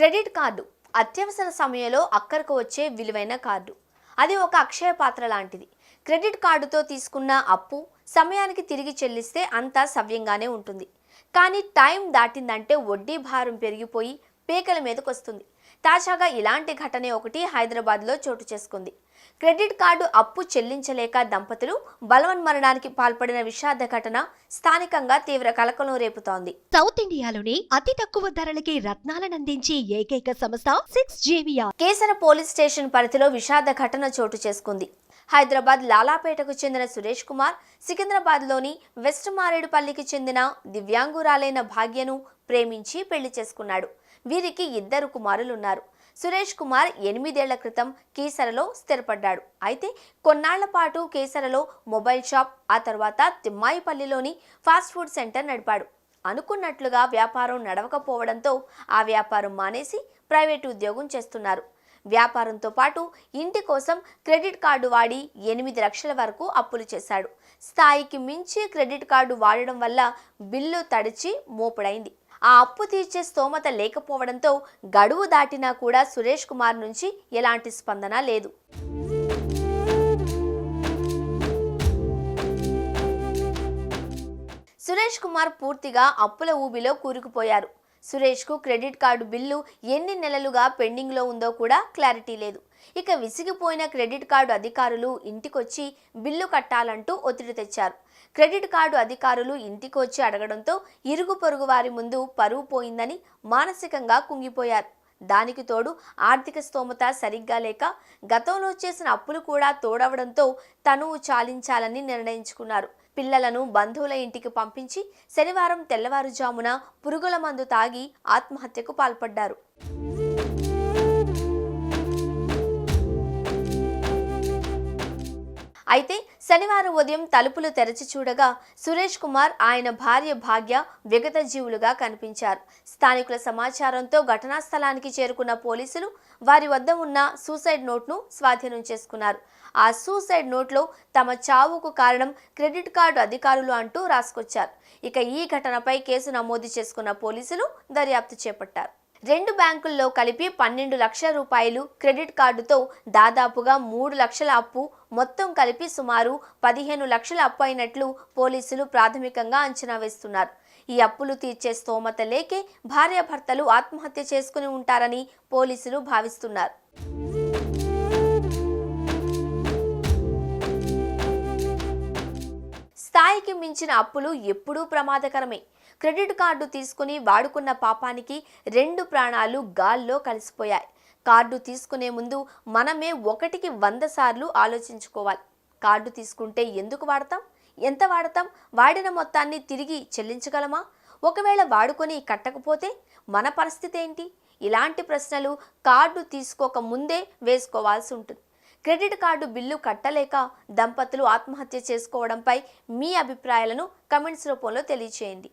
Credit card అత్యవసర సమయంలో అక్కరకు వచ్చే విలువైన కార్డు. అది ఒక అక్షయ పాత్ర లాంటిది. క్రెడిట్ కార్డుతో తీసుకున్న అప్పు సమయానికి తిరిగి చెల్లిస్తే అంతా సవ్యంగానే ఉంటుంది. కానీ టైం దాటిందంటే వడ్డీ భారం పెరిగిపోయి పేకల మీదకు వస్తుంది తాజాగా ఇలాంటి ఘటనే ఒకటి హైదరాబాద్లో చోటు చేసుకుంది. క్రెడిట్ కార్డు అప్పు చెల్లించలేక దంపతులు బలవన్మరణానికి పాల్పడిన విషాద ఘటన స్థానికంగా తీవ్ర కలకలం రేపుతోంది. సౌత్ ఇండియాలోని అతి తక్కువ ధరలకి రత్నాలనందించే ఏకైక సంస్థ సిక్స్ జేవియా కేసర పోలీస్ స్టేషన్ పరిధిలో విషాద ఘటన చోటు చేసుకుంది. హైదరాబాద్ లాలాపేటకు చెందిన సురేష్ కుమార్ సికింద్రాబాద్లోని వెస్ట్ మారేడుపల్లికి చెందిన దివ్యాంగురాలైన భాగ్యను ప్రేమించి పెళ్ళి చేసుకున్నాడు. వీరికి ఇద్దరు కుమారులున్నారు. సురేష్ కుమార్ ఎనిమిదేళ్ళ క్రితం కీసరలో స్థిరపడ్డాడు. అయితే కొన్నాళ్ళ పాటు కేసరలో మొబైల్ షాప్ ఆ తర్వాత తిమ్మాయిపల్లిలోని ఫాస్ట్ ఫుడ్ సెంటర్ నడిపాడు. అనుకున్నట్లుగా వ్యాపారం నడవకపోవడంతో ఆ వ్యాపారం మానేసి ప్రైవేటు ఉద్యోగం చేస్తున్నారు. వ్యాపారంతో పాటు ఇంటి కోసం క్రెడిట్ కార్డు వాడి ఎనిమిది లక్షల వరకు అప్పులు చేశాడు. స్థాయికి మించి క్రెడిట్ కార్డు వాడడం వల్ల బిల్లు తడిచి మోపుడైంది. ఆ అప్పు తీర్చే స్తోమత లేకపోవడంతో గడువు దాటినా కూడా సురేష్ కుమార్ నుంచి ఎలాంటి స్పందన లేదు. సురేష్ కుమార్ పూర్తిగా అప్పుల ఊబిలో కూరుకుపోయారు. సురేష్కు క్రెడిట్ కార్డు బిల్లు ఎన్ని నెలలుగా పెండింగ్లో ఉందో కూడా క్లారిటీ లేదు. ఇక విసిగిపోయిన క్రెడిట్ కార్డు అధికారులు ఇంటికొచ్చి బిల్లు కట్టాలంటూ ఒత్తిడి తెచ్చారు. క్రెడిట్ కార్డు అధికారులు ఇంటికొచ్చి అడగడంతో ఇరుగు పొరుగు వారి ముందు పరువు పోయిందని మానసికంగా కుంగిపోయారు. దానికి తోడు ఆర్థిక స్తోమత సరిగ్గా లేక గతంలో చేసిన అప్పులు కూడా తోడవడంతో తనువు చాలించాలని నిర్ణయించుకున్నారు. పిల్లలను బంధువుల ఇంటికి పంపించి శనివారం తెల్లవారుజామున పురుగుల మందు తాగి ఆత్మహత్యకు పాల్పడ్డారు. అయితే శనివారం ఉదయం తలుపులు తెరచి చూడగా సురేష్ కుమార్ ఆయన భార్య భాగ్య విగత జీవులుగా కనిపించారు. స్థానికుల సమాచారంతో ఘటనా స్థలానికి చేరుకున్న పోలీసులు వారి వద్ద ఉన్న సూసైడ్ నోట్ను స్వాధీనం చేసుకున్నారు. ఆ సూసైడ్ నోట్లో తమ చావుకు కారణం క్రెడిట్ కార్డు అధికారులు అంటూ రాసుకొచ్చారు. ఇక ఈ ఘటనపై కేసు నమోదు చేసుకున్న పోలీసులు దర్యాప్తు చేపట్టారు. రెండు బ్యాంకుల్లో కలిపి పన్నెండు లక్షల రూపాయలు క్రెడిట్ కార్డుతో దాదాపుగా మూడు లక్షల అప్పు మొత్తం కలిపి సుమారు పదిహేను లక్షల అప్పు అయినట్లు పోలీసులు ప్రాథమికంగా అంచనా వేస్తున్నారు. ఈ అప్పులు తీర్చే స్తోమత లేకే భార్యాభర్తలు ఆత్మహత్య చేసుకుని ఉంటారని పోలీసులు భావిస్తున్నారు. మించిన అప్పులు ఎప్పుడూ ప్రమాదకరమే. క్రెడిట్ కార్డు తీసుకుని వాడుకున్న పాపానికి రెండు ప్రాణాలు గాల్లో కలిసిపోయాయి. కార్డు తీసుకునే ముందు మనమే ఒకటికి వంద సార్లు ఆలోచించుకోవాలి. కార్డు తీసుకుంటే ఎందుకు వాడతాం? ఎంత వాడతాం? వాడిన మొత్తాన్ని తిరిగి చెల్లించగలమా? ఒకవేళ వాడుకొని కట్టకపోతే మన పరిస్థితి ఏంటి? ఇలాంటి ప్రశ్నలు కార్డు తీసుకోక ముందే వేసుకోవాల్సి ఉంటుంది. క్రెడిట్ కార్డు బిల్లు కట్టలేక దంపతులు ఆత్మహత్య చేసుకోవడంపై మీ అభిప్రాయాలను కమెంట్స్ రూపంలో తెలియచేయండి.